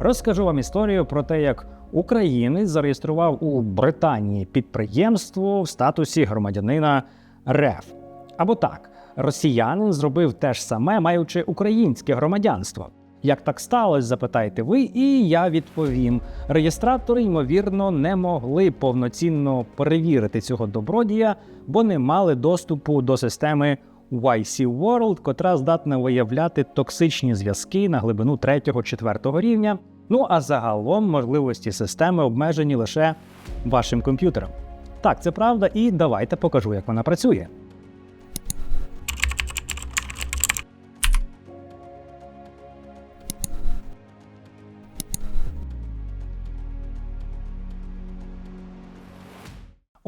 Розкажу вам історію про те, як українець зареєстрував у Британії підприємство в статусі громадянина РФ. Або так, росіянин зробив те ж саме, маючи українське громадянство. Як так сталося, запитаєте ви, і я відповім. Реєстратори, ймовірно, не могли повноцінно перевірити цього добродія, бо не мали доступу до системи YC World, котра здатна виявляти токсичні зв'язки на глибину 3-4 рівня. Ну а загалом можливості системи обмежені лише вашим комп'ютером. Так, це правда, і давайте покажу, як вона працює.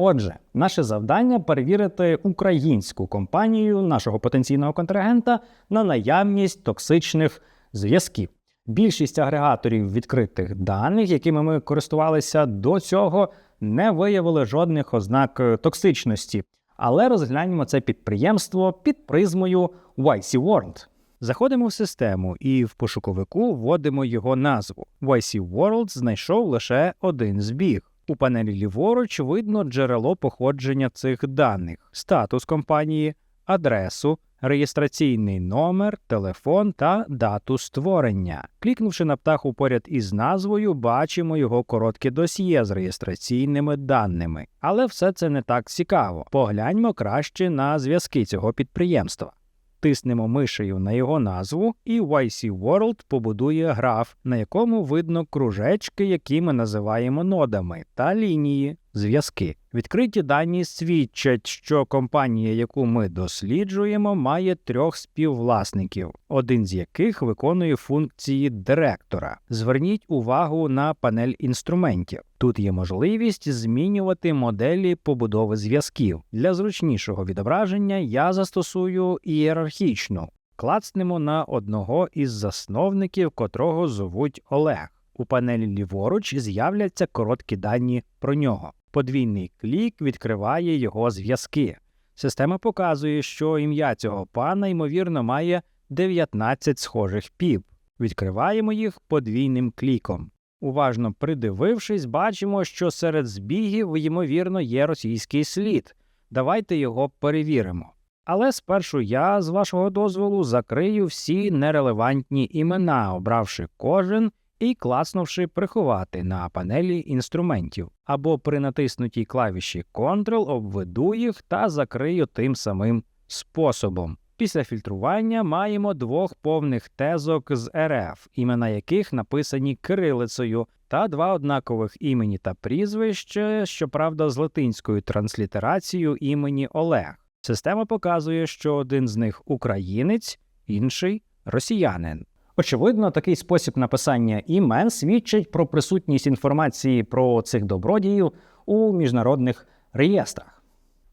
Отже, наше завдання перевірити українську компанію нашого потенційного контрагента на наявність токсичних зв'язків. Більшість агрегаторів відкритих даних, якими ми користувалися до цього, не виявили жодних ознак е, токсичності. Але розгляньмо це підприємство під призмою YC World. Заходимо в систему і в пошуковику вводимо його назву. YC World знайшов лише один збіг. У панелі ліворуч видно джерело походження цих даних, статус компанії, адресу, реєстраційний номер, телефон та дату створення. Клікнувши на птаху поряд із назвою, бачимо його коротке досьє з реєстраційними даними. Але все це не так цікаво. Погляньмо краще на зв'язки цього підприємства. Тиснемо мишею на його назву, і YC World побудує граф, на якому видно кружечки, які ми називаємо нодами, та лінії, зв'язки. Відкриті дані свідчать, що компанія, яку ми досліджуємо, має трьох співвласників, один з яких виконує функції директора. Зверніть увагу на панель інструментів. Тут є можливість змінювати моделі побудови зв'язків. Для зручнішого відображення я застосую ієрархічну. Клацнемо на одного із засновників, котрого зовуть Олег. У панелі ліворуч з'являться короткі дані про нього. Подвійний клік відкриває його зв'язки. Система показує, що ім'я цього пана, ймовірно, має 19 схожих піп. Відкриваємо їх подвійним кліком. Уважно придивившись, бачимо, що серед збігів, ймовірно, є російський слід. Давайте його перевіримо. Але спершу я, з вашого дозволу, закрию всі нерелевантні імена, обравши кожен і класнувши приховати на панелі інструментів, або при натиснутій клавіші Ctrl обведу їх та закрию тим самим способом. Після фільтрування маємо двох повних тезок з РФ, імена яких написані кирилицею, та два однакових імені та прізвище, щоправда, з латинською транслітерацією імені Олег. Система показує, що один з них українець, інший росіянин. Очевидно, такий спосіб написання імен свідчить про присутність інформації про цих добродіїв у міжнародних реєстрах.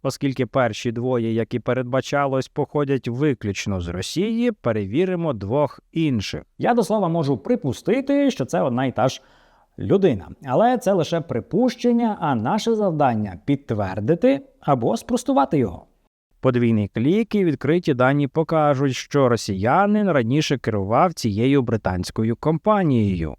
Оскільки перші двоє, як і передбачалось, походять виключно з Росії, перевіримо двох інших. Я до слова можу припустити, що це одна і та ж людина, але це лише припущення, а наше завдання підтвердити або спростувати його. Подвійний клік і відкриті дані покажуть, що росіянин раніше керував цією британською компанією.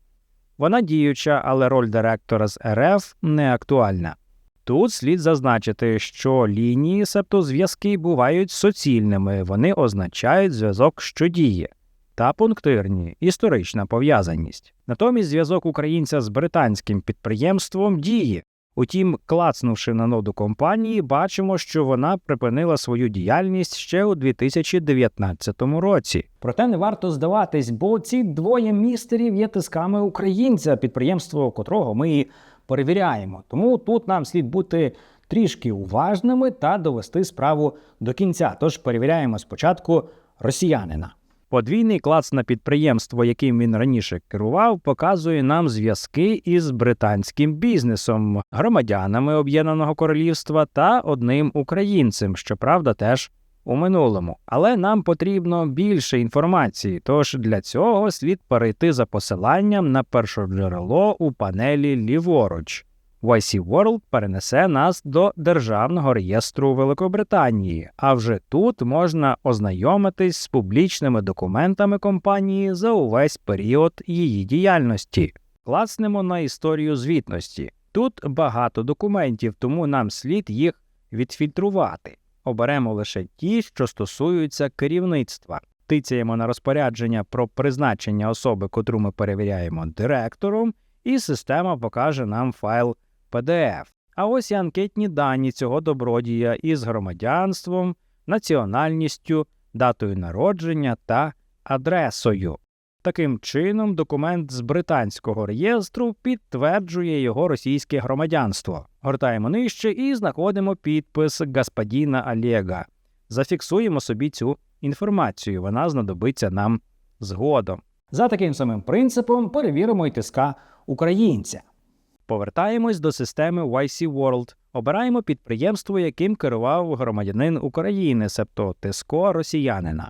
Вона діюча, але роль директора з РФ не актуальна. Тут слід зазначити, що лінії, себто зв'язки, бувають суцільними, вони означають зв'язок, що діє, та пунктирні історична пов'язаність. Натомість зв'язок українця з британським підприємством діє. Утім, клацнувши на ноду компанії, бачимо, що вона припинила свою діяльність ще у 2019 році. Проте не варто здаватись, бо ці двоє містерів є тисками українця, підприємство котрого ми і перевіряємо. Тому тут нам слід бути трішки уважними та довести справу до кінця. Тож перевіряємо спочатку росіянина. Подвійний клац на підприємство, яким він раніше керував, показує нам зв'язки із британським бізнесом, громадянами Об'єднаного Королівства та одним українцем, щоправда, теж у минулому. Але нам потрібно більше інформації, тож для цього слід перейти за посиланням на першоджерело у панелі ліворуч. YC World перенесе нас до Державного реєстру Великобританії, а вже тут можна ознайомитись з публічними документами компанії за увесь період її діяльності. Класнемо на історію звітності. Тут багато документів, тому нам слід їх відфільтрувати. Оберемо лише ті, що стосуються керівництва. Тицяємо на розпорядження про призначення особи, котру ми перевіряємо директором, і система покаже нам файл PDF. А ось і анкетні дані цього добродія із громадянством, національністю, датою народження та адресою. Таким чином, документ з британського реєстру підтверджує його російське громадянство. Гортаємо нижче і знаходимо підпис господіна Олега. Зафіксуємо собі цю інформацію, вона знадобиться нам згодом. За таким самим принципом перевіримо і тиска українця. Повертаємось до системи YC World. Обираємо підприємство, яким керував громадянин України, себто ТСКО росіянина.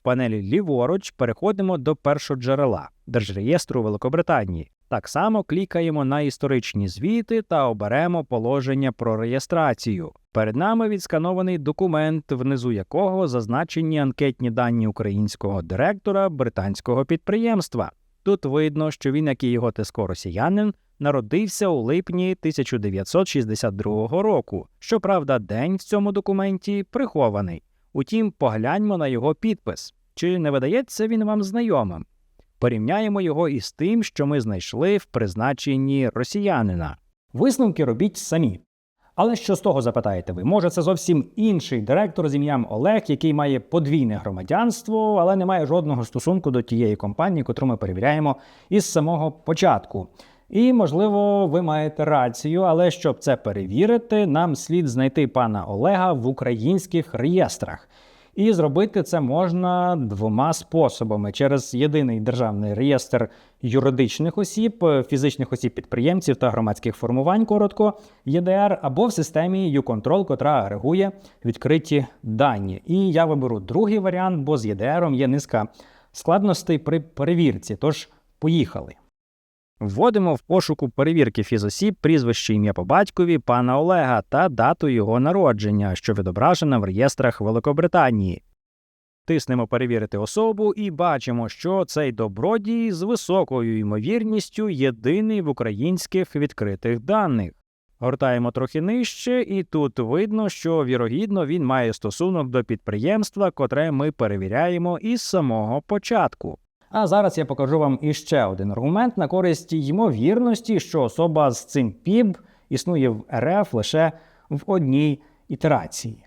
В панелі ліворуч переходимо до першоджерела Держреєстру Великобританії. Так само клікаємо на історичні звіти та оберемо положення про реєстрацію. Перед нами відсканований документ, внизу якого зазначені анкетні дані українського директора британського підприємства. Тут видно, що він, як і його тиско росіянин, народився у липні 1962 року. Щоправда, день в цьому документі прихований. Утім, погляньмо на його підпис. Чи не видається він вам знайомим? Порівняємо його із тим, що ми знайшли в призначенні росіянина. Висновки робіть самі. Але що з того запитаєте ви? Може, це зовсім інший директор з ім'ям Олег, який має подвійне громадянство, але не має жодного стосунку до тієї компанії, котру ми перевіряємо із самого початку. І, можливо, ви маєте рацію, але щоб це перевірити, нам слід знайти пана Олега в українських реєстрах. І зробити це можна двома способами: через єдиний державний реєстр юридичних осіб, фізичних осіб підприємців та громадських формувань, коротко ЄДР, або в системі YouControl, котра агрегує відкриті дані. І я виберу другий варіант, бо з ЄДР є низка складностей при перевірці. Тож поїхали. Вводимо в пошуку перевірки фізосіб прізвище ім'я по батькові пана Олега та дату його народження, що відображена в реєстрах Великобританії. Тиснемо перевірити особу і бачимо, що цей добродій з високою ймовірністю єдиний в українських відкритих даних. Гортаємо трохи нижче, і тут видно, що вірогідно він має стосунок до підприємства, котре ми перевіряємо із самого початку. А зараз я покажу вам іще один аргумент на користь ймовірності, що особа з цим ПІБ існує в РФ лише в одній ітерації.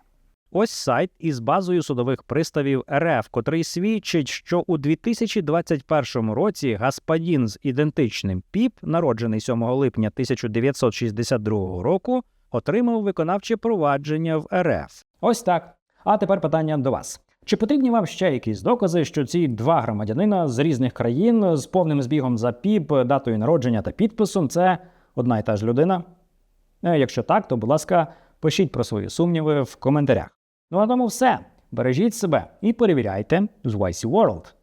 Ось сайт із базою судових приставів РФ, котрий свідчить, що у 2021 році Гаспадін з ідентичним ПІП, народжений 7 липня 1962 року, отримав виконавче провадження в РФ. Ось так. А тепер питання до вас. Чи потрібні вам ще якісь докази, що ці два громадянина з різних країн з повним збігом за ПІП, датою народження та підписом це одна і та ж людина? Е, Якщо так, то, будь ласка, пишіть про свої сумніви в коментарях. Ну а тому все. Бережіть себе і перевіряйте з YC World.